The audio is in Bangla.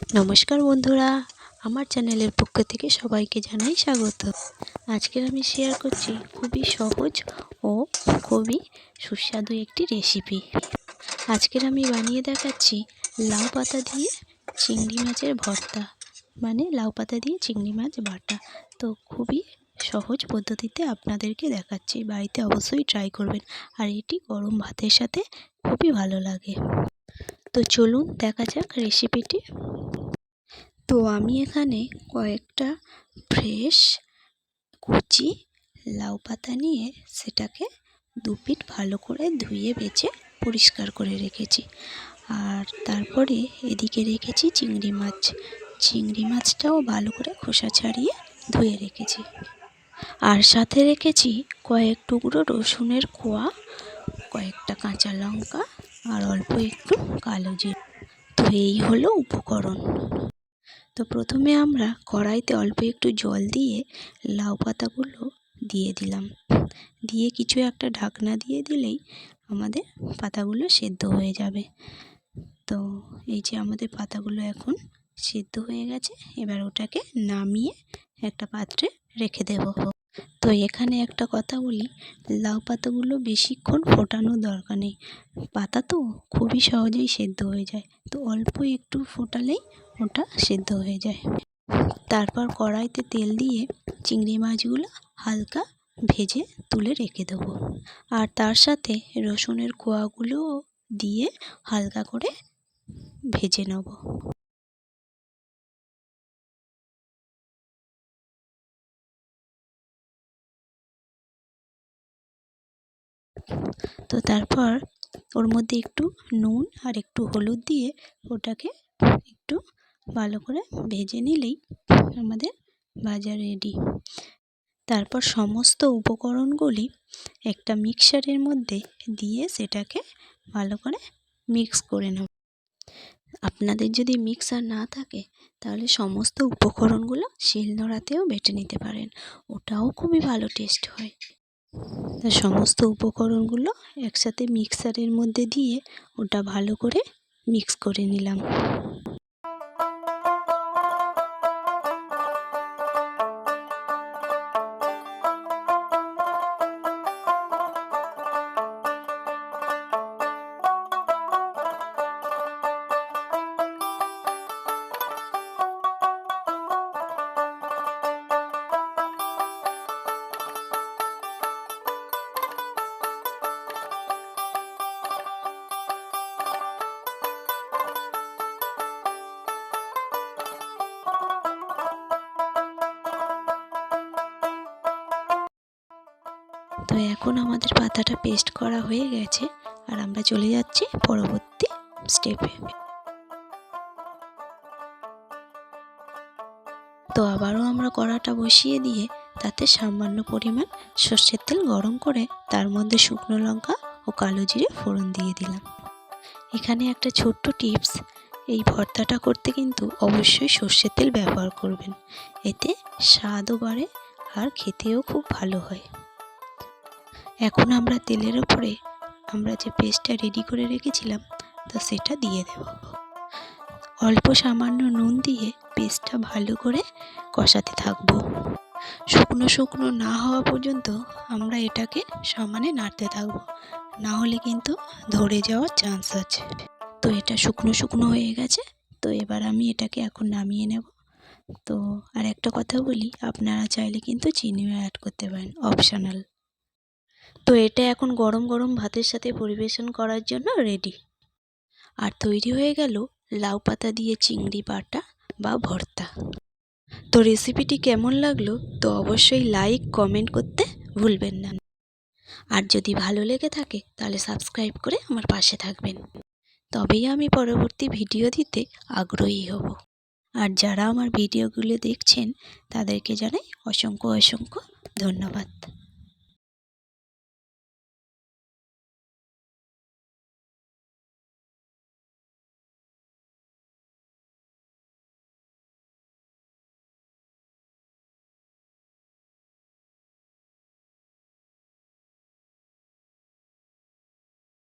নমস্কার বন্ধুরা, আমার চ্যানেলের পক্ষ থেকে সবাইকে জানাই স্বাগত। আজকের আমি শেয়ার করছি খুবই সহজ ও খুবই সুস্বাদু একটি রেসিপি আজকের আমি বানিয়ে দেখাচ্ছি লাউ পাতা দিয়ে চিংড়ি মাছের ভর্তা। মানে লাউ পাতা দিয়ে চিংড়ি মাছ বাটা তো খুবই সহজ পদ্ধতিতে আপনাদেরকে দেখাচ্ছি, বাড়িতে অবশ্যই ট্রাই করবেন। আর এটি গরম ভাতের সাথে খুবই ভালো লাগে। তো চলুন দেখা যাক রেসিপিটি তো আমি এখানে কয়েকটা ফ্রেশ কুচি, লাউ পাতা নিয়ে সেটাকে দু পিঠ ভালো করে ধুয়ে বেছে পরিষ্কার করে রেখেছি। আর তারপরে এদিকে রেখেছি চিংড়ি মাছ। চিংড়ি মাছটাও ভালো করে খোসা ছাড়িয়ে ধুয়ে রেখেছি। আর সাথে রেখেছি কয়েক টুকরো রসুনের কোয়া, কয়েকটা কাঁচা লঙ্কা আর অল্প একটু কালো জিরে। তো এই হলো উপকরণ। তো প্রথমে আমরা কড়াইতে অল্প একটু জল দিয়ে লাউ পাতাগুলো দিয়ে দিলাম। দিয়ে কিছু একটা ঢাকনা দিয়ে দিলেই আমাদের পাতাগুলো সেদ্ধ হয়ে যাবে। তো এই যে আমাদের পাতাগুলো এখন সেদ্ধ হয়ে গেছে, এবার ওটাকে নামিয়ে একটা পাত্রে রেখে দেব। তো এখানে একটা কথা বলি, লাউ পাতাগুলো বেশিক্ষণ ফোটানোর দরকার নেই। পাতা তো খুবই সহজেই সেদ্ধ হয়ে যায়, তো অল্প একটু ফোটালেই ওটা সেদ্ধ হয়ে যায়। তারপর কড়াইতে তেল দিয়ে চিংড়ি মাছগুলো হালকা ভেজে তুলে রেখে দেবো। আর তার সাথে রসুনের কোয়াগুলোও দিয়ে হালকা করে ভেজে নেব। তো তারপর ওর মধ্যে একটু নুন আর একটু হলুদ দিয়ে ওটাকে একটু ভালো করে ভেজে নিলেই আমাদের ভাজা রেডি তারপর সমস্ত উপকরণগুলি একটা মিক্সারের মধ্যে দিয়ে সেটাকে ভালো করে মিক্স করে নেব। আপনাদের যদি মিক্সার না থাকে, তাহলে সমস্ত উপকরণগুলো শিলনোড়াতেও বেটে নিতে পারেন। ওটাও খুবই ভালো টেস্ট হয়। সমস্ত উপকরণগুলো একসাথে মিক্সারের মধ্যে দিয়ে ওটা ভালো করে মিক্স করে নিলাম। তো এখন আমাদের পাতাটা পেস্ট করা হয়ে গেছে আর আমরা চলে যাচ্ছি পরবর্তী স্টেপে তো আবারও আমরা কড়াটা বসিয়ে দিয়ে তাতে সামান্য পরিমাণ সর্ষের তেল গরম করে তার মধ্যে শুকনো লঙ্কা ও কালো জিরে ফোড়ন দিয়ে দিলাম। এখানে একটা ছোট্ট টিপস এই ভর্তাটা করতে কিন্তু অবশ্যই সর্ষের তেল ব্যবহার করবেন। এতে স্বাদও বাড়ে আর খেতেও খুব ভালো হয়। এখন আমরা তেলের ওপরে আমরা যে পেস্টটা রেডি করে রেখেছিলাম, তা সেটা দিয়ে দেব। অল্প সামান্য নুন দিয়ে পেস্টটা ভালো করে কষাতে থাকব। শুকনো শুকনো না হওয়া পর্যন্ত আমরা এটাকে সমানে নাড়তে থাকব। না হলে কিন্তু ধরে যাওয়ার চান্স আছে। তো এটা শুকনো শুকনো হয়ে গেছে, তো এবার আমি এটাকে এখন নামিয়ে নেব। তো আর একটা কথা বলি, আপনারা চাইলে কিন্তু চিনিও অ্যাড করতে পারেন অপশনাল তো এটা এখন গরম গরম ভাতের সাথে পরিবেশন করার জন্য রেডি আর তৈরি হয়ে গেল লাউ পাতা দিয়ে চিংড়ি বাটা বা ভর্তা। তো রেসিপিটি কেমন লাগল তো অবশ্যই লাইক কমেন্ট করতে ভুলবেন না। আর যদি ভালো লেগে থাকে তাহলে সাবস্ক্রাইব করে আমার পাশে থাকবেন। তবেই আমি পরবর্তী ভিডিও দিতে আগ্রহী হব। আর যারা আমার ভিডিওগুলো দেখছেন তাদেরকে জানাই অসংখ্য অসংখ্য ধন্যবাদ।